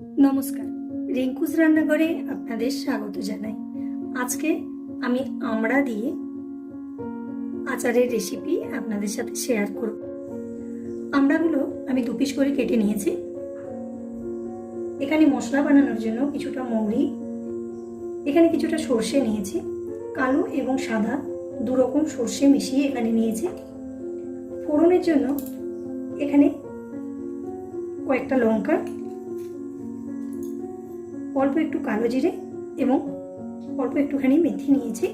নমস্কার। রিঙ্কুজ রান্নাঘরে আপনাদের স্বাগত জানাই। আজকে আমি আমড়া দিয়ে আচারের রেসিপি আপনাদের সাথে শেয়ার করব। আমড়াগুলো আমি দু পিস করে কেটে নিয়েছি। এখানে মশলা বানানোর জন্য কিছুটা মৌরি, এখানে কিছুটা সর্ষে নিয়েছি, কালো এবং সাদা দু রকম সর্ষে মিশিয়ে এখানে নিয়েছি। ফোড়নের জন্য এখানে কয়েকটা লঙ্কা অল্প একটু কালো জিরে এবং অল্প একটুখানি মেথি নিয়েছি।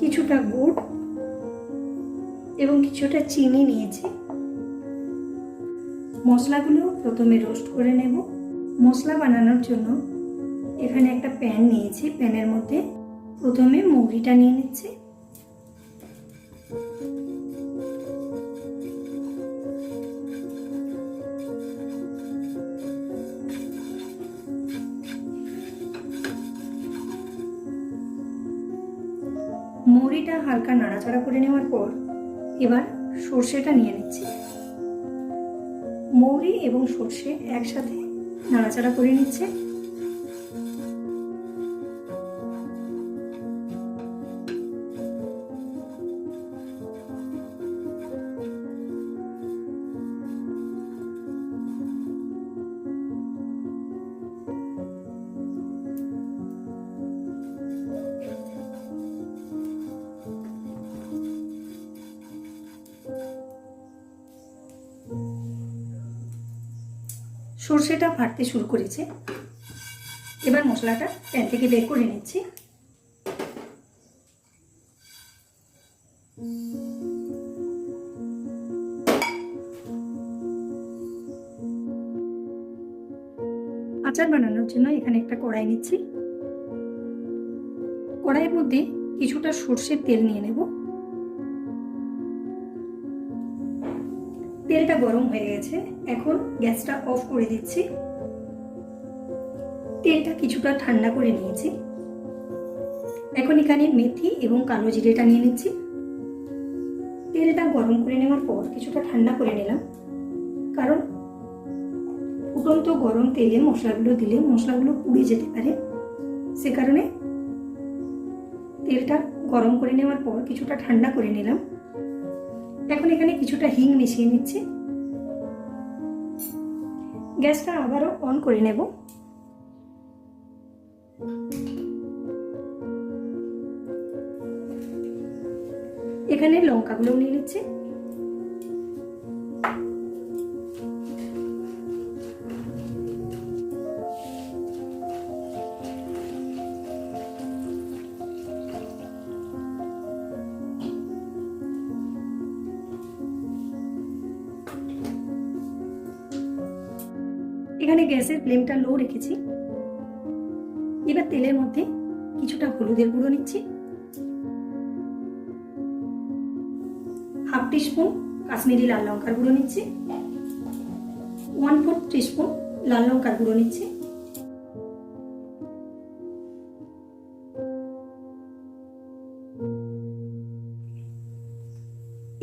কিছুটা গুড় এবং কিছুটা চিনি নিয়েছি। মশলাগুলো প্রথমে রোস্ট করে নেব। মশলা বানানোর জন্য এখানে একটা প্যান নিয়েছি। প্যানের মধ্যে প্রথমে মৌরিটা নিয়ে নিচ্ছি। মৌরিটা হালকা নাড়াচাড়া করে নেওয়ার পর এবার সর্ষেটা নিয়ে নিচ্ছি। মৌরি এবং সর্ষে একসাথে নাড়াচাড়া করে নিচ্ছে। সর্ষেটা ফাটতে শুরু করেছে। এবার মশলাটা প্যান থেকে বের করে নিচ্ছি। আচার বানানোর জন্য এখানে একটা কড়াই নিচ্ছি। কড়াইয়ের মধ্যে কিছুটা সর্ষের তেল নিয়ে নেব। তেলটা গরম হয়ে গেছে। এখন গ্যাসটা অফ করে দিচ্ছি। তেলটা কিছুটা ঠান্ডা করে নিয়েছি। এখন এখানে মেথি এবং কালো জিরেটা নিয়ে নিচ্ছি। তেলটা গরম করে নেওয়ার পর কিছুটা ঠান্ডা করে নিলাম। কারণ ফুটন্ত গরম তেলে মশলাগুলো দিলে মশলাগুলো পুড়ে যেতে পারে। সে কারণে তেলটা গরম করে নেওয়ার পর কিছুটা ঠান্ডা করে নিলাম। এখন এখানে কিছুটা হিং মিশিয়ে নিচ্ছি। গ্যাসটা আবারও অন করে নেব। এখানে লঙ্কাগুলো নিয়ে নিচ্ছি। এখানে গ্যাসের ফ্লেমটা লো রেখেছি। এবার তেলের মধ্যে কিছুটা হলুদের গুঁড়ো নিচ্ছি। হাফ টিস্পুন কাশ্মীরি লাল লঙ্কার গুঁড়ো নিচ্ছি। ওয়ান ফোর্থ টিস্পুন লাল লঙ্কার গুঁড়ো নিচ্ছি।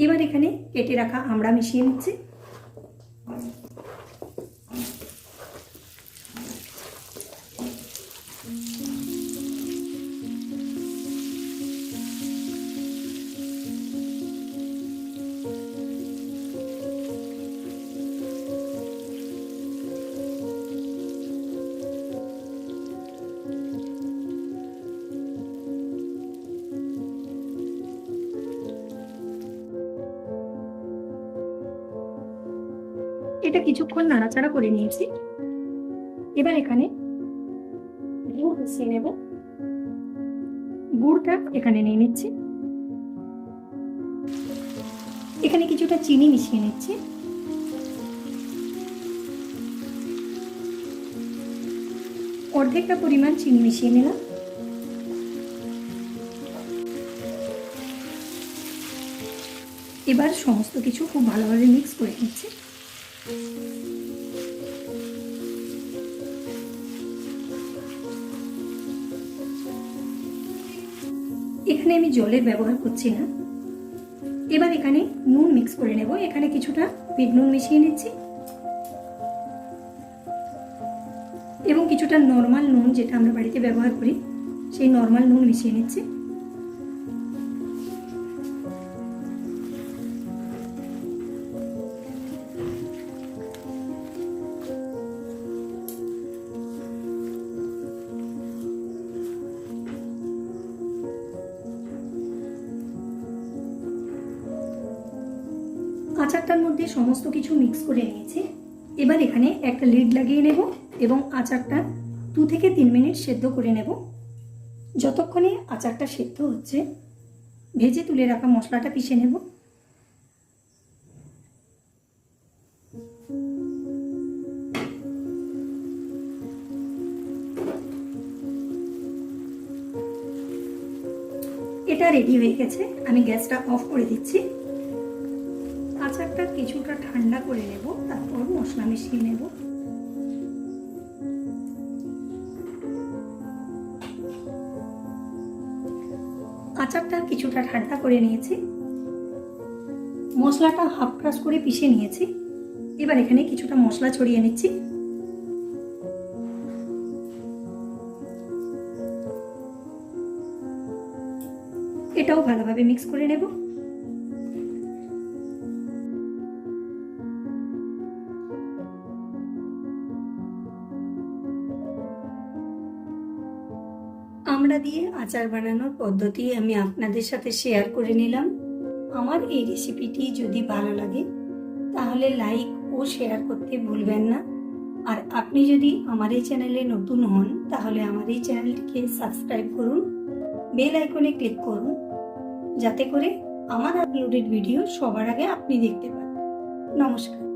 এবার এখানে কেটে রাখা আমড়া মিশিয়ে নিচ্ছি। এটা কিছুক্ষণ নাড়াচাড়া করে নিয়েছি। এবার এখানে গুড় মিশিয়ে নেব। গুড়টা এখানে নিয়ে নিচ্ছি। এখানে কিছুটা চিনি মিশিয়ে নিচ্ছি। অর্ধেকটা পরিমাণ চিনি মিশিয়ে নিলাম। এবার সমস্ত কিছু খুব ভালোভাবে মিক্স করে নিচ্ছি। এখানে আমি জলের ব্যবহার করছি না। এবার এখানে নুন মিক্স করে নেব। এখানে কিছুটা বিট নুন মিশিয়ে নিচ্ছি। এবং কিছুটা নর্মাল নুন যেটা আমরা বাড়িতে ব্যবহার করি, সেই নর্মাল নুন মিশিয়ে নিচ্ছি। আচারটার মধ্যে সমস্ত কিছু মিক্স করে নিয়েছি। এবার এখানে একটা লিড লাগিয়ে নেব এবং আচারটা দু থেকে তিন মিনিট সেদ্ধ করে নেব। যতক্ষণে আচারটা সেদ্ধ হচ্ছে, ভেজে তুলে রাখা মশলাটা পিষে নেব। এটা রেডি হয়ে গেছে। আমি গ্যাসটা অফ করে দিচ্ছি। আচারটা কিছুটা ঠান্ডা করে নেব, তারপর মশলা মিশিয়ে নেব। আচারটা কিছুটা ঠান্ডা করে নিয়েছি। মশলাটা হাফ ক্রাশ করে পিষে নিয়েছি। এবার এখানে কিছুটা মশলা ছড়িয়ে নিচ্ছি। এটাও ভালোভাবে মিক্স করে নেব। আমরা দিয়ে আচার বানানোর পদ্ধতি আমি আপনাদের সাথে শেয়ার করে নিলাম। আমার এই রেসিপিটি যদি ভালো লাগে, তাহলে লাইক ও শেয়ার করতে ভুলবেন না। আর আপনি যদি আমার এই চ্যানেলে নতুন হন, তাহলে আমার এই চ্যানেলটিকে সাবস্ক্রাইব করুন বেল আইকনে ক্লিক করুন, যাতে করে আমার আপলোডেড ভিডিও সবার আগে আপনি দেখতে পান। নমস্কার।